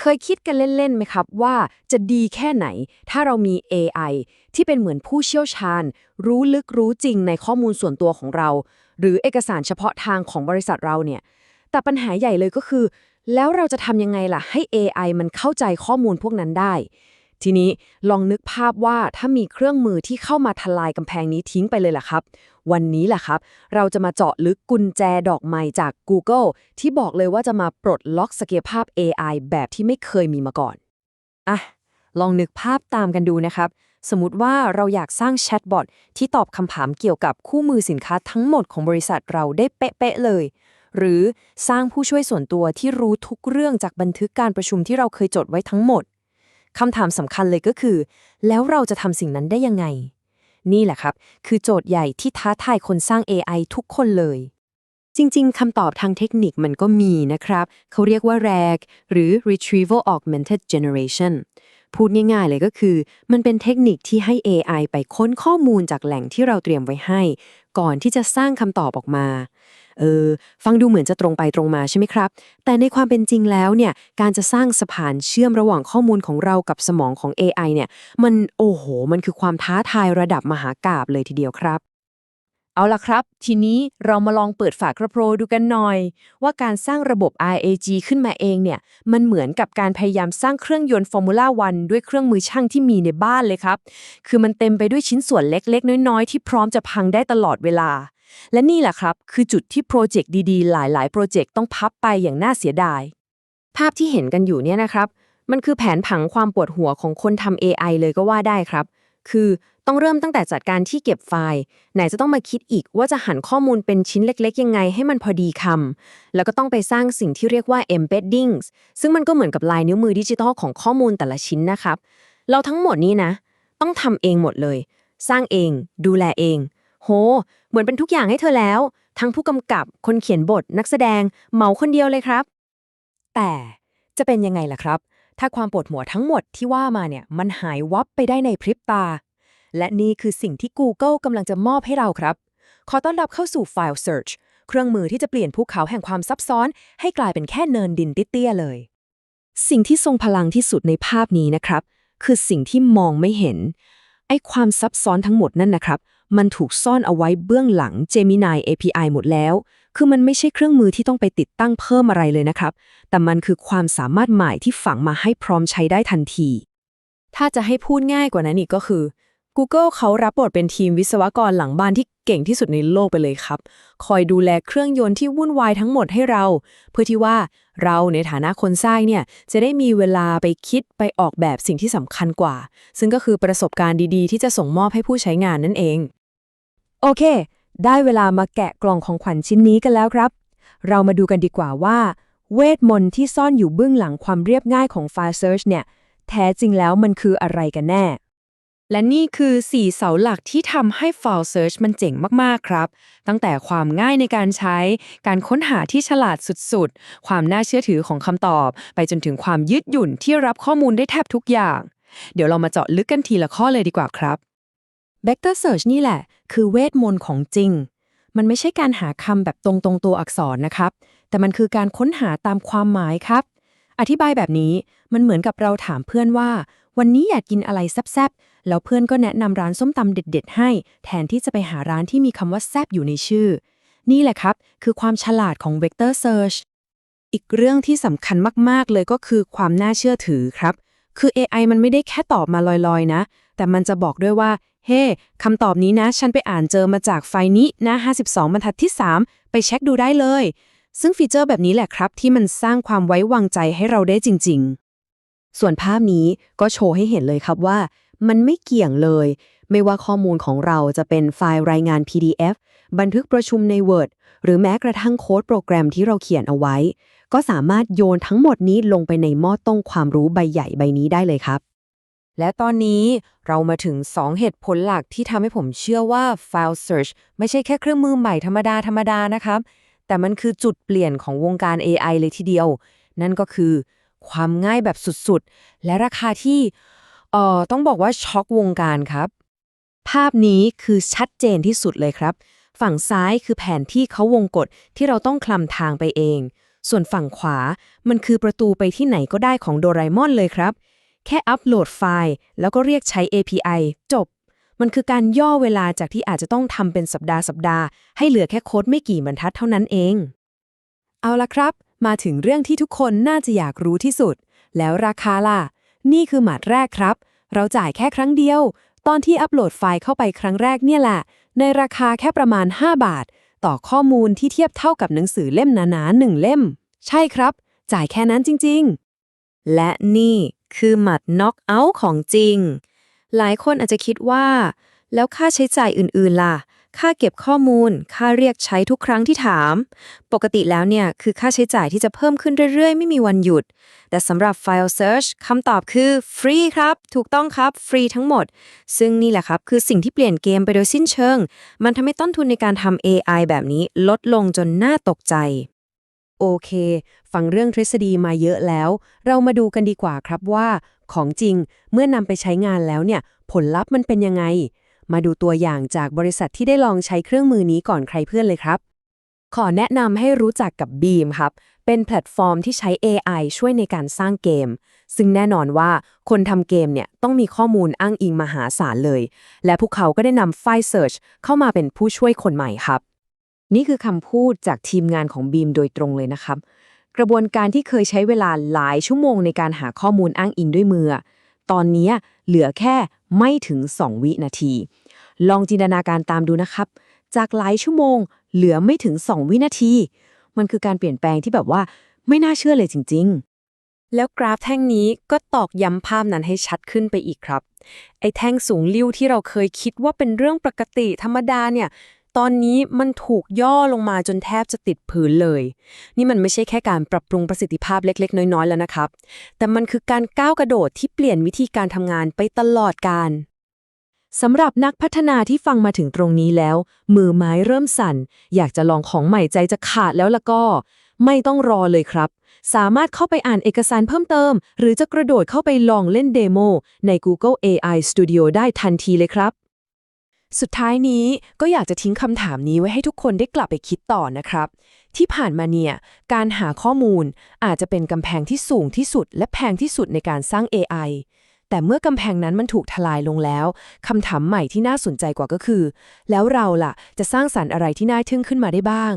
เคยคิดกันเล่นๆไหมครับว่าจะดีแค่ไหน ถ้าเรามี AI ที่เป็นเหมือนผู้เชี่ยวชาญ รู้ลึกรู้จริงในข้อมูลส่วนตัวของเรา หรือเอกสารเฉพาะทางของบริษัทเราเนี่ย แต่ปัญหาใหญ่เลยก็คือ แล้วเราจะทำยังไงล่ะให้ AI มันเข้าใจข้อมูลพวกนั้นได้ ทีนี้ลองนึกภาพว่าถ้ามีเครื่องมือที่เข้ามาทลายกำแพงนี้ทิ้งไปเลยล่ะครับ วันนี้แหละครับ เราจะมาเจาะลึกกุญแจดอกไม้จาก Google ที่บอกเลยว่าจะมาปลดล็อกศักยภาพ AI แบบที่ไม่เคยมีมาก่อน อะ ลองนึกภาพตามกันดูนะครับ สมมติว่าเราอยากสร้างแชทบอทที่ตอบคำถามเกี่ยวกับคู่มือสินค้าทั้งหมดของบริษัทเราได้เป๊ะๆเลย หรือสร้างผู้ช่วยส่วนตัวที่รู้ทุกเรื่องจากบันทึกการประชุมที่เราเคยจดไว้ทั้งหมดคำถามสำคัญเลยก็คือ แล้วเราจะทำสิ่งนั้นได้ยังไง นี่แหละครับ คือโจทย์ใหญ่ที่ท้าทายคนสร้าง AI ทุกคนเลย จริงๆคำตอบทางเทคนิคมันก็มีนะครับ เขาเรียกว่า RAG หรือ Retrieval Augmented Generation พูดง่ายๆเลยก็คือ มันเป็นเทคนิคที่ให้ AI ไปค้นข้อมูลจากแหล่งที่เราเตรียมไว้ให้ ก่อนที่จะสร้างคำตอบออกมา เออ ฟังดูเหมือนจะตรงไปตรงมาใช่ไหมครับ แต่ในความเป็นจริงแล้วเนี่ย การจะสร้างสะพานเชื่อมระหว่างข้อมูลของเรากับสมองของ AI เนี่ย มันโอ้โห มันคือความท้าทายระดับมหากาบเลยทีเดียวครับ เอาล่ะครับ ทีนี้เรามาลองเปิดฝากระโปรงดูกันหน่อย ว่าการสร้างระบบ RAG ขึ้นมาเองเนี่ย มันเหมือนกับการพยายามสร้างเครื่องยนต์ฟอร์มูล่าวันด้วยเครื่องมือช่างที่มีในบ้านเลยครับ คือมันเต็มไปด้วยชิ้นส่วนเล็กๆ น้อยๆ ที่พร้อมจะพังได้ตลอดเวลา และนี่แหละครับ คือจุดที่โปรเจกต์ดีๆ หลายๆ โปรเจกต์ต้องพับไปอย่างน่าเสียดาย ภาพที่เห็นกันอยู่เนี่ยนะครับ มันคือแผนผังความปวดหัวของคนทำ AI เลยก็ว่าได้ครับ คือ ต้องเริ่มตั้งแต่จัดการที่เก็บไฟล์ ไหนจะต้องมาคิดอีกว่าจะหันข้อมูลเป็นชิ้นเล็ก ๆ ยังไงให้มันพอดีคำ แล้วก็ต้องไปสร้างสิ่งที่เรียกว่า embeddings ซึ่งมันก็เหมือนกับลายนิ้วมือดิจิทัลของข้อมูลแต่ละชิ้นนะครับ เราทั้งหมดนี้นะ ต้องทำเองหมดเลย สร้างเอง ดูแลเอง โห เหมือนเป็นทุกอย่างให้เธอแล้ว ทั้งผู้กำกับ คนเขียนบท นักแสดง เหมาคนเดียวเลยครับ แต่จะเป็นยังไงล่ะครับ ถ้าความปวดหัวทั้งหมดที่ว่ามาเนี่ย มันหายวับไปได้ในพริบตา และนี่คือสิ่งที่ Google กำลังจะมอบให้เราครับ ขอต้อนรับเข้าสู่ File Search เครื่องมือที่จะเปลี่ยนภูเขาแห่งความซับซ้อน ให้กลายเป็นแค่เนินดินเตี้ยเลย สิ่งที่ทรงพลังที่สุดในภาพนี้นะครับ คือสิ่งที่มองไม่เห็น ไอ้ความซับซ้อนทั้งหมดนั่นนะครับ มันถูกซ่อนเอาไว้เบื้องหลัง Gemini API หมดแล้ว คือมันไม่ใช่เครื่องมือที่ต้องไปติดตั้งเพิ่มอะไรเลยนะครับ แต่มันคือความสามารถใหม่ที่ฝังมาให้พร้อมใช้ได้ทันที ถ้าจะให้พูดง่ายกว่านั้นอีกก็คือ Google เขารับบทเป็นทีมวิศวกรหลังบ้านที่เก่งที่สุดในโลกไปเลยครับ คอยดูแลเครื่องยนต์ที่วุ่นวายทั้งหมดให้เรา เพื่อที่ว่าเราในฐานะคนสร้างเนี่ยจะได้มีเวลาไปคิดไปออกแบบสิ่งที่สำคัญกว่า ซึ่งก็คือประสบการณ์ดีๆ ที่จะส่งมอบให้ผู้ใช้งานนั่นเอง โอเค ได้เวลามาแกะกล่องของขวัญชิ้นนี้กันแล้วครับ เรามาดูกันดีกว่าว่า เวทมนต์ที่ซ่อนอยู่เบื้องหลังความเรียบง่ายของ File Search เนี่ยแท้จริงแล้วมันคืออะไรกันแน่ และนี่คือ 4 เสาหลักที่ทำให้ File Search มันเจ๋งมาก ๆ ครับ ตั้งแต่ความง่ายในการใช้ การค้นหาที่ฉลาดสุด ๆ ความน่าเชื่อถือของคำตอบ ไปจนถึงความยืดหยุ่นที่รับข้อมูลได้แทบทุกอย่าง เดี๋ยวเรามาเจาะลึกกันทีละข้อเลยดีกว่าครับ Vector Search นี่แหละ คือเวทมนต์ของจริง มันไม่ใช่การหาคำแบบตรงตรงๆตัวอักษรนะครับ แต่มันคือการค้นหาตามความหมายครับ อธิบายแบบนี้มันเหมือนกับเราถามเพื่อนว่า วันนี้อยากกินอะไรแซ่บๆ แล้วเพื่อนก็แนะนำร้านส้มตำเด็ด ๆ ให้ แทนที่จะไปหาร้านที่มีคำว่าแซบอยู่ในชื่อ นี่แหละครับ คือความฉลาดของ Vector Search อีกเรื่องที่สำคัญมาก ๆ เลยก็คือความน่าเชื่อถือครับ คือ AI มันไม่ได้แค่ตอบมาลอย ๆ นะ แต่มันจะบอกด้วยว่า เฮ้คำตอบนี้นะ ฉันไปอ่านเจอมาจากไฟนี้นะ 52 บรรทัดที่ 3 ไปเช็คดูได้เลย ซึ่งฟีเจอร์แบบนี้แหละครับ ที่มันสร้างความไว้วางใจให้เราได้จริง ๆ ส่วนภาพนี้ก็โชว์ให้เห็นเลยครับว่า มันไม่เกี่ยงเลย ไม่ว่าข้อมูลของเราจะเป็นไฟล์รายงาน PDF บันทึกประชุมใน Word หรือแม้กระทั่งโค้ดโปรแกรมที่เราเขียนเอาไว้ ก็สามารถโยนทั้งหมดนี้ลงไปในหม้อต้มความรู้ใบใหญ่ใบนี้ได้เลยครับ และตอนนี้เรามาถึง 2 เหตุผลหลักที่ทำให้ผมเชื่อว่า File Search ไม่ใช่แค่เครื่องมือใหม่ธรรมดาธรรมดานะครับ แต่มันคือจุดเปลี่ยนของวงการ AI เลยทีเดียว นั่นก็คือ ความง่ายแบบสุดๆ และราคาที่ เอ่อต้องบอกว่าช็อกวงการครับ ภาพนี้คือชัดเจนที่สุดเลยครับ ฝั่งซ้ายคือแผนที่เขาวงกฏที่เราต้องคลำทางไปเอง ส่วนฝั่งขวามันคือประตูไปที่ไหนก็ได้ของโดราเอมอนเลยครับ แค่อัปโหลดไฟล์แล้วก็เรียกใช้ API จบ มันคือการย่อเวลาจากที่อาจจะต้องทำเป็นสัปดาห์สัปดาห์ให้เหลือแค่โค้ดไม่กี่บรรทัดเท่านั้นเอง เอาละครับ มาถึงเรื่องที่ทุกคนน่าจะอยากรู้ที่สุด แล้วราคาล่ะ นี่คือหมาดแรกครับ เราจ่ายแค่ครั้งเดียว ตอนที่อัปโหลดไฟล์เข้าไปครั้งแรกเนี่ยแหละ ในราคาแค่ประมาณ 5 บาท ต่อข้อมูลที่เทียบเท่ากับหนังสือเล่มหนาๆหนึ่งเล่ม ใช่ครับ จ่ายแค่นั้นจริง ๆ และนี่คือหมัดน็อกเอาท์ของจริง หลายคนอาจจะคิดว่า แล้วค่าใช้จ่ายอื่นๆล่ะ ค่าเก็บข้อมูล ค่าเรียกใช้ทุกครั้งที่ถาม ปกติแล้วเนี่ย คือค่าใช้จ่ายที่จะเพิ่มขึ้นเรื่อยๆ ไม่มีวันหยุด แต่สำหรับ File Search คำตอบคือฟรีครับ ถูกต้องครับฟรีทั้งหมด ซึ่งนี่แหละครับ คือสิ่งที่เปลี่ยนเกมไปโดยสิ้นเชิง มันทำให้ต้นทุนในการทำ AI แบบนี้ลดลงจนน่าตกใจโอเค ฟังเรื่องทฤษฎีมาเยอะแล้ว เรามาดูกันดีกว่าครับว่า ของจริงเมื่อนำไปใช้งานแล้วเนี่ย ผลลัพธ์มันเป็นยังไง มาดูตัวอย่างจากบริษัทที่ได้ลองใช้เครื่องมือนี้ก่อนใครเพื่อนเลยครับ ขอแนะนำให้รู้จักกับ Beam ครับ เป็นแพลตฟอร์มที่ใช้ AI ช่วยในการสร้างเกม ซึ่งแน่นอนว่าคนทำเกมเนี่ยต้องมีข้อมูลอ้างอิงมหาศาลเลย และพวกเขาก็ได้นำไฟล์ Search เข้ามาเป็นผู้ช่วยคนใหม่ครับ นี่คือคำพูดจากทีมงานของ Beam โดยตรงเลยนะครับ กระบวนการที่เคยใช้เวลาหลายชั่วโมงในการหาข้อมูลอ้างอิงด้วยมือตอนนี้เหลือแค่ไม่ถึง 2 วินาที ลองจินตนาการตามดูนะครับ จากหลายชั่วโมง เหลือไม่ถึง 2 วินาที มันคือการเปลี่ยนแปลงที่แบบว่าไม่น่าเชื่อเลยจริง ๆ แล้วกราฟแท่งนี้ก็ตอกย้ำภาพนั้นให้ชัดขึ้นไปอีกครับ ไอ้แท่งสูงลิ้วที่เราเคยคิดว่าเป็นเรื่องปกติธรรมดาเนี่ย ตอนนี้มันถูกย่อลงมาจนแทบจะติดพื้นเลย นี่มันไม่ใช่แค่การปรับปรุงประสิทธิภาพเล็ก ๆ น้อย ๆ แล้วนะครับ แต่มันคือการก้าวกระโดดที่เปลี่ยนวิธีการทำงานไปตลอดการ สำหรับนักพัฒนาที่ฟังมาถึงตรงนี้แล้ว มือไม้เริ่มสั่น อยากจะลองของใหม่ใจจะขาดแล้วละก็ ไม่ต้องรอเลยครับ สามารถเข้าไปอ่านเอกสารเพิ่มเติม หรือจะกระโดดเข้าไปลองเล่นเดโมใน Google AI Studio ได้ทันทีเลยครับ สุดท้ายนี้ก็อยากจะทิ้งคำถามนี้ไว้ให้ทุกคนได้กลับไปคิดต่อนะครับ ที่ผ่านมาเนี่ยการหาข้อมูลอาจจะเป็นกำแพงที่สูงที่สุด และแพงที่สุดในการสร้าง AI แต่เมื่อกำแพงนั้นมันถูกทลายลงแล้วคำถามใหม่ที่น่าสนใจกว่าก็คือ แล้วเราล่ะจะสร้างสรรค์อะไรที่น่าทึ่งขึ้นมาได้บ้าง